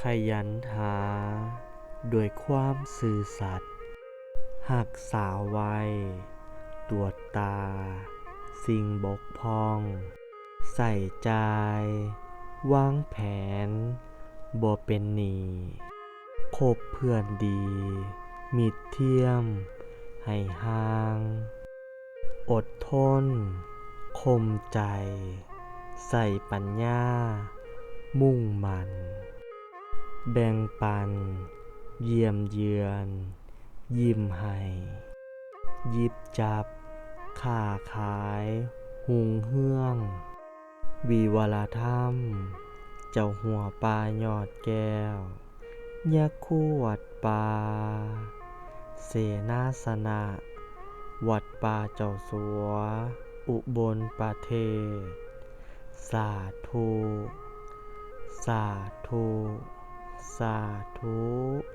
ขยันหาด้วยความซื่อสัตย์หักษาไว้ตรวจตา สิ่งบกพร่อง ใส่ใจ วางแผนบ่เป็นหนีคบเพื่อนดี มิตรเทียม ให้ห่าง อดทน คมใจ ใส่ปัญญา มุ่งมั่น แบ่งปัน เยี่ยมเยือน ยิ้มให้ยิบจับค้าขายรุ่งเรืองวิวาลธรรม เจ้าหัวป่ายอดแก้วยะคู่วัดป่าเสนาสนะ วัดป่าเจ้าสัว อุบลประเทศ สาธุ สาธุ สาธุ